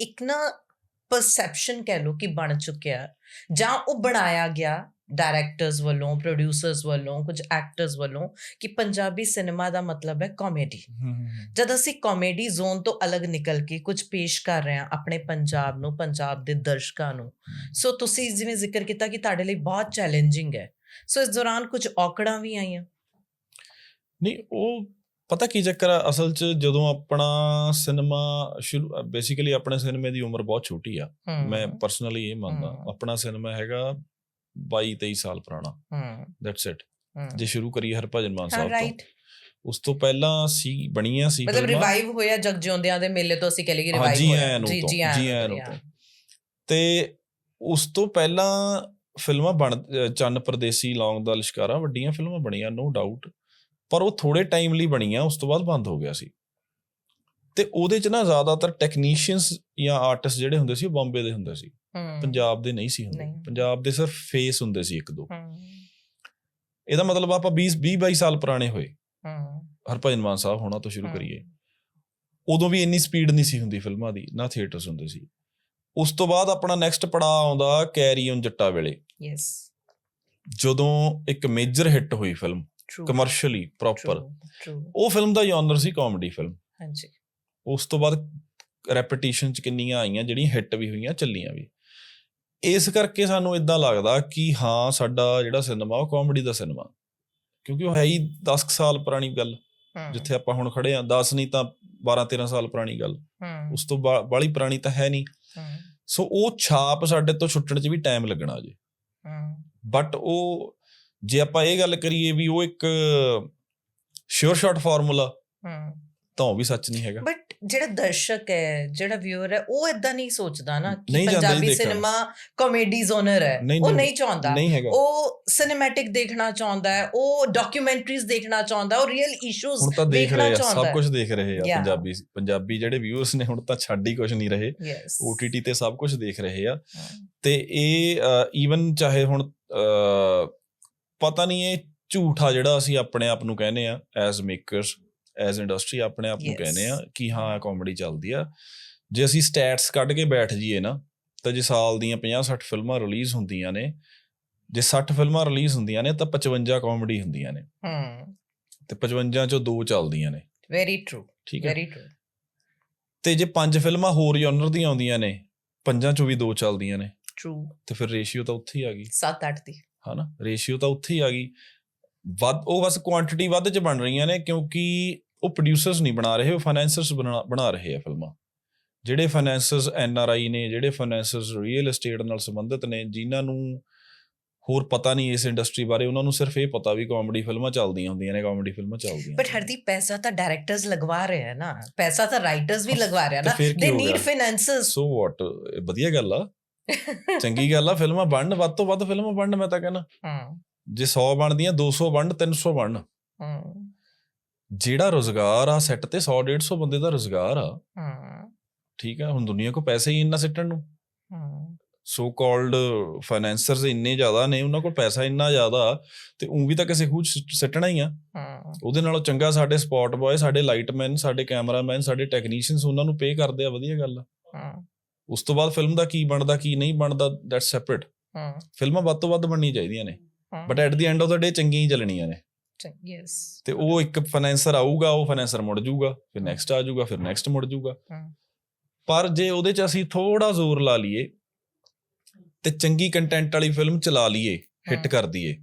ਇੱਕ ਨਾ ਪਰਸੈਪਸ਼ਨ ਕਹਿ ਲੋ ਕਿ ਬਣ ਚੁੱਕਿਆ ਜਾਂ ਉਹ ਬਣਾਇਆ ਗਿਆ ਡਾਇਰੈਕਟਰਸ ਵੱਲੋਂ ਪ੍ਰੋਡਿਊਸਰਸ ਵੱਲੋਂ ਕੁਝ ਐਕਟਰਸ ਵੱਲੋਂ ਕਿ ਪੰਜਾਬੀ ਸਿਨੇਮਾ ਦਾ ਮਤਲਬ ਹੈ ਕਾਮੇਡੀ ਜਦ ਅਸੀਂ ਕਾਮੇਡੀ ਜ਼ੋਨ ਤੋਂ ਅਲੱਗ ਨਿਕਲ ਕੇ ਕੁਝ ਪੇਸ਼ ਕਰ ਰਹੇ ਹਾਂ ਆਪਣੇ ਪੰਜਾਬ ਨੂੰ ਪੰਜਾਬ ਦੇ ਦਰਸ਼ਕਾਂ ਨੂੰ ਸੋ ਤੁਸੀਂ ਜਿਵੇਂ ਜ਼ਿਕਰ ਕੀਤਾ ਕਿ ਤੁਹਾਡੇ ਲਈ ਬਹੁਤ ਚੈਲੰਜਿੰਗ ਹੈ। ਸੋ ਇਸ ਦੌਰਾਨ ਕੁਝ ਔਕੜਾਂ ਵੀ ਆਈਆਂ। ਨਹੀਂ ਉਹ ਪਤਾ ਕੀ ਚੱਕਰ ਆ? ਅਸਲ 'ਚ ਜਦੋਂ ਆਪਣਾ ਸਿਨੇਮਾ ਸ਼ੁਰੂ ਬੇਸਿਕਲੀ ਆਪਣੇ ਸਿਨੇਮੇ ਦੀ ਉਮਰ ਬਹੁਤ ਛੋਟੀ ਆ। ਮੈਂ ਪਰਸਨਲੀ ਇਹ ਮੰਨਦਾ। ਆਪਣਾ ਸਿਨੇਮਾ ਹੈਗਾ 22 23 ਸਾਲ ਪੁਰਾਣਾ। Hmm, that's it. ਜੇ ਸ਼ੁਰੂ ਕਰੀਏ ਹਰਭਜਨ ਮਾਨ ਸਾਹਿਬ ਰਾਈਟ ਤੋਂ ਉਸ ਤੋਂ ਪਹਿਲਾਂ ਸੀ ਬਣੀਆਂ ਸੀ ਮਤਲਬ। ਰਿਵਾਈਵ ਹੋਇਆ ਜਗ ਜਿਉਂਦਿਆਂ ਦੇ ਮੇਲੇ ਤੋਂ ਅਸੀਂ ਕਹ ਲਈਏ ਰਿਵਾਈਵ ਜੀ ਹੋਇਆ। ਜੀ ਜੀ ਜੀ ਆਇਆਂ ਨੂੰ ਹੋਇਆ। ਤੋਂ। ਉਸ ਤੋਂ ਪਹਿਲਾਂ ਫਿਲਮਾਂ ਬਣ ਚੰਨ ਪਰਦੇਸੀ ਲੌਂਗ ਦਾ ਲਿਸ਼ਕਾਰਾ ਵੱਡੀਆਂ ਫਿਲਮਾਂ ਬਣੀਆਂ ਨੋ ਡਾਊਟ ਪਰ ਉਹ ਥੋੜੇ ਟਾਈਮ ਲਈ ਬਣੀਆਂ ਉਸ ਤੋਂ ਬਾਅਦ ਬੰਦ ਹੋ ਗਿਆ ਸੀ। ਤੇ ਉਹਦੇ ਚ ਨਾ ਜ਼ਿਆਦਾਤਰ ਟੈਕਨੀਸ਼ੀਅਨਸ ਜਾਂ ਆਰਟਿਸਟ ਜਿਹੜੇ ਹੁੰਦੇ ਸੀ ਉਹ ਬੰਬੇ ਦੇ ਹੁੰਦੇ ਸੀ। ਪੰਜਾਬ ਦੇ ਨਹੀਂ ਸੀ ਹੁੰਦੇ। ਪੰਜਾਬ ਦੇ ਸਿਰਫ ਫੇਸ ਹੁੰਦੇ ਸੀ ਇੱਕ ਦੋ। ਇਹਦਾ ਮਤਲਬ ਆਪਾਂ 20 20 22 ਸਾਲ ਪੁਰਾਣੇ ਹੋਏ। ਹਰਭਜਨ ਮਾਨ ਸਾਹਿਬ ਹੋਣਾ ਤੋਂ ਸ਼ੁਰੂ। ਕਰੀਏ। ਉਦੋਂ ਵੀ ਇੰਨੀ ਸਪੀਡ ਨਹੀਂ ਸੀ ਹੁੰਦੀ ਫਿਲਮਾਂ ਦੀ ਨਾ ਥੀਏਟਰਸ ਹੁੰਦੇ ਸੀ। ਉਸ ਤੋਂ ਬਾਅਦ ਆਪਣਾ ਨੈਕਸਟ ਪੜਾਅ ਆਉਂਦਾ ਕੈਰੀ ਔਨ ਜੱਟਾ ਵੇਲੇ। ਜਦੋਂ ਇੱਕ ਮੇਜਰ ਹਿੱਟ ਹੋਈ ਫਿਲਮ ਕਮਰਸ਼ੀਅਲੀ ਪ੍ਰੋਪਰ ਉਹ ਫਿਲਮ ਦਾ ਜਨਰ ਸੀ ਕਾਮੇਡੀ ਫਿਲਮ ਹਾਂਜੀ। ਉਸ ਤੋਂ ਬਾਅਦ ਰੈਪੀਟੀਸ਼ਨ ਚ ਕਿੰਨੀਆਂ ਆਈਆਂ ਜਿਹੜੀਆਂ ਹਿੱਟ ਵੀ ਹੋਈਆਂ ਚੱਲੀਆਂ ਵੀ। ਇਸ ਕਰਕੇ ਸਾਨੂੰ ਇਦਾਂ ਲੱਗਦਾ ਕਿ ਹਾਂ ਸਾਡਾ ਜਿਹੜਾ ਸਿਨੇਮਾ ਉਹ ਕਾਮੇਡੀ ਦਾ ਸਿਨੇਮਾ ਕਿਉਂਕਿ ਉਹ ਹੈ ਹੀ 10 ਸਾਲ ਪੁਰਾਣੀ ਗੱਲ। ਜਿੱਥੇ ਆਪਾਂ ਹੁਣ ਖੜੇ ਆ 10 ਨਹੀਂ ਤਾਂ 12 13 ਸਾਲ ਪੁਰਾਣੀ ਗੱਲ। ਉਸ ਤੋਂ ਬਾ- ਬਾਹਲੀ ਪੁਰਾਣੀ ਤਾਂ ਹੈ ਨਹੀਂ। ਸੋ ਉਹ ਛਾਪ ਸਾਡੇ ਤੋਂ ਛੁੱਟਣ 'ਚ ਵੀ ਟਾਈਮ ਲੱਗਣਾ ਜੀ। ਬਟ ਉਹ ਜੇ ਆਪਾਂ ਇਹ ਗੱਲ ਕਰੀਏ ਵੀ ਉਹ ਇੱਕ ਸ਼ੋਰ ਸ਼ਾਟ ਫਾਰਮੂਲਾ ਹਮ। ਤਾਂ ਉਹ ਵੀ ਸੱਚ ਨਹੀਂ ਹੈਗਾ ਬਟ ਜਿਹੜਾ ਦਰਸ਼ਕ ਹੈ ਜਿਹੜਾ ਵਿਊਅਰ ਹੈ ਉਹ ਇਦਾਂ ਨਹੀਂ ਸੋਚਦਾ ਨਾ ਕਿ ਪੰਜਾਬੀ। ਸਿਨੇਮਾ ਕਾਮੇਡੀ ਜ਼ੋਨਰ ਹੈ ਉਹ ਨਹੀਂ, ਚਾਹੁੰਦਾ ਉਹ ਸਿਨੇਮੈਟਿਕ ਦੇਖਣਾ ਚਾਹੁੰਦਾ ਹੈ ਉਹ ਡਾਕੂਮੈਂਟਰੀਜ਼ ਦੇਖਣਾ ਚਾਹੁੰਦਾ ਉਹ ਰੀਅਲ ਇਸ਼ੂਜ਼ ਦੇਖਣਾ ਚਾਹੁੰਦਾ ਸਭ ਹੈ। ਕੁਝ ਦੇਖ ਰਹੇ ਆ. ਪੰਜਾਬੀ ਪੰਜਾਬੀ ਜਿਹੜੇ ਵਿਊਅਰਸ ਨੇ ਹੁਣ ਤਾਂ ਛੱਡ ਹੀ ਕੁਝ ਨਹੀਂ ਰਹੇ OTT ਤੇ ਸਭ ਕੁਝ ਦੇਖ ਰਹੇ ਆ ਤੇ ਇਹ ਈਵਨ ਚਾਹੇ ਹੁਣ ਪਤਾ ਨਹੀਂ ਇਹ ਝੂਠਾ ਜਿਹੜਾ ਅਸੀਂ ਆਪਣੇ ਆਪ ਨੂੰ ਕਹਿੰਦੇ ਆ ਐਜ਼ ਮੇਕਰਸ ਐਜ਼ ਇੰਡਸਟਰੀ ਆਪਣੇ ਆਪ ਨੂੰ Yes. ਕਹਿੰਦੇ ਆ ਕਿ ਹਾਂ ਕਾਮੇਡੀ ਚੱਲਦੀ ਆ। ਜੇ ਅਸੀਂ ਸਟੈਟਸ ਕੱਢ ਕੇ ਬੈਠ ਜਾਈਏ ਨਾ ਤਾਂ ਜੇ ਸਾਲ ਦੀਆਂ 50 60 ਫਿਲਮਾਂ ਰਿਲੀਜ਼ ਹੁੰਦੀਆਂ ਨੇ ਜੇ 60 ਫਿਲਮਾਂ ਰਿਲੀਜ਼ ਹੁੰਦੀਆਂ ਨੇ ਤਾਂ 55 ਕਾਮੇਡੀ ਹੁੰਦੀਆਂ ਨੇ। ਹਮ ਤੇ 55 ਚੋਂ ਦੋ ਚੱਲਦੀਆਂ ਨੇ। ਵੈਰੀ ਟਰੂ ਠੀਕ ਹੈ ਵੈਰੀ ਟਰੂ ਤੇ ਜੇ ਪੰਜ ਫਿਲਮਾਂ ਹੋਰ ਜਨਰ ਦੀਆਂ ਆਉਂਦੀਆਂ ਨੇ ਪੰਜਾਂ ਚੋਂ ਵੀ ਦੋ ਚੱਲਦੀਆਂ ਨੇ। ਟਰੂ ਤੇ ਫਿਰ ਰੇਸ਼ੀਓ ਤਾਂ ਉੱਥੇ ਹੀ ਆ ਗਈ। 7-8 ਦੀ। ਹਨਾ ਰੇਸ਼ੀਓ ਤਾਂ ਉੱਥੇ ਹੀ ਆ ਗਈ। ਵੱਧ ਉਹ ਬਸ ਕੁਆਂਟੀਟੀ ਵੱਧ ਚ ਬਣ ਰਹੀਆਂ ਨੇ ਕਿਉਂਕਿ ਉਹ ਪ੍ਰੋਡਿਊਸਰਸ ਨਹੀਂ ਬਣਾ ਰਹੇ ਉਹ ਫਾਈਨੈਂਸਰਸ ਬਣਾ ਰਹੇ ਆ ਫਿਲਮਾਂ। ਜਿਹੜੇ ਫਾਈਨੈਂਸਰਸ ਐਨ ਆਰ ਆਈ ਨੇ ਜਿਹੜੇ ਫਾਈਨੈਂਸਰਸ ਰੀਅਲ ਏਸਟੇਟ ਨਾਲ ਸੰਬੰਧਿਤ ਨੇ ਜਿਨ੍ਹਾਂ ਨੂੰ ਹੋਰ ਪਤਾ ਨਹੀਂ ਇਸ ਇੰਡਸਟਰੀ ਬਾਰੇ ਉਹਨਾਂ ਨੂੰ ਸਿਰਫ ਇਹ ਪਤਾ ਵੀ ਕਾਮੇਡੀ ਫਿਲਮਾਂ ਚੱਲਦੀਆਂ ਹੁੰਦੀਆਂ ਨੇ ਕਾਮੇਡੀ ਫਿਲਮਾਂ ਚੱਲਦੀਆਂ ਬਟ ਹਰਦੀਪ ਪੈਸਾ ਤਾਂ ਡਾਇਰੈਕਟਰਸ ਲਗਵਾ ਰਹੇ ਹੈ ਨਾ। ਪੈਸਾ ਤਾਂ ਰਾਈਟਰਸ ਵੀ ਲਗਵਾ ਰਹੇ ਆ ਨਾ। ਦੇ ਨੀਡ ਗਿਆ? ਫਾਈਨੈਂਸਸ ਸੋ ਵਾਟ ਵਧੀਆ ਗੱਲ ਆ। ਚੰਗੀ ਗੱਲ ਆ ਫਿਲਮਾਂ ਬਣਨ ਵੱਧ ਤੋਂ ਵੱਧ ਫਿਲਮਾਂ ਬਣਨ ਮੈਂ ਤਾਂ ਕਹਿੰਦਾ। ਹਮ ਜੇ 100 ਬਣਦੀਆਂ 200 ਬਣਨ 300 ਬਣਨ। ਹਮ ਜਿਹੜਾ ਰੋਜ਼ਗਾਰ ਆ ਸੈੱਟ ਤੇ 100 150 ਬੰਦੇ ਦਾ ਰੋਜ਼ਗਾਰ ਆ। ਹਮ ਠੀਕ ਆ ਹੁਣ ਦੁਨੀਆ ਕੋ ਪੈਸੇ ਹੀ ਇੰਨਾ ਸਿੱਟਣ ਨੂੰ। ਹਮ ਸੋ ਕਾਲਡ ਫਾਈਨੈਂਸਰਸ ਇੰਨੇ ਜ਼ਿਆਦਾ ਨੇ ਉਹਨਾਂ ਕੋਲ ਪੈਸਾ ਇੰਨਾ ਜ਼ਿਆਦਾ ਤੇ ਉਹ ਵੀ ਤਾਂ ਕਿਸੇ ਖੂਚ ਸਿੱਟਣਾ ਹੀ ਆ। ਉਹਦੇ ਨਾਲੋਂ ਚੰਗਾ ਸਾਡੇ ਸਪੌਟ ਬॉय ਸਾਡੇ ਲਾਈਟਮੈਨ ਸਾਡੇ ਕੈਮਰਾਮੈਨ ਸਾਡੇ ਟੈਕਨੀਸ਼ੀਅਨਸ ਉਹਨਾਂ ਨੂੰ ਪੇ ਕਰਦੇ ਆ ਵਧੀਆ ਗੱਲ ਆ। ਉਸ ਤੋਂ ਬਾਅਦ ਫਿਲਮ ਦਾ ਕੀ ਬਣਦਾ ਕੀ ਨਹੀਂ ਬਣਦਾ ਦੈਟਸ ਸੈਪਰੇਟ ਹਮ ਫਿਲਮਾਂ ਵੱਧ ਤੋਂ ਵੱਧ ਬਣਨੀ ਚਾਹੀਦੀਆਂ ਨੇ। But at the end of the day ਚੰਗੀਆਂ ਹੀ ਚੱਲਣੀਆਂ ਨੇ। ਯੈਸ ਤੇ ਉਹ ਇੱਕ ਫਾਈਨੈਂਸਰ ਆਊਗਾ ਉਹ ਫਾਈਨੈਂਸਰ ਮੁੜ ਜਾਊਗਾ ਫਿਰ ਨੈਕਸਟ ਆ ਜਾਊਗਾ ਫਿਰ ਨੈਕਸਟ ਮੁੜ ਜਾਊਗਾ। ਪਰ ਜੇ ਉਹਦੇ ਚ ਅਸੀਂ ਥੋੜਾ ਜ਼ੋਰ ਲਾ ਲਈਏ ਤੇ ਚੰਗੀ ਕੰਟੈਂਟ ਵਾਲੀ ਫਿਲਮ ਚਲਾ ਲਈਏ ਹਿੱਟ। ਕਰ ਦਈਏ।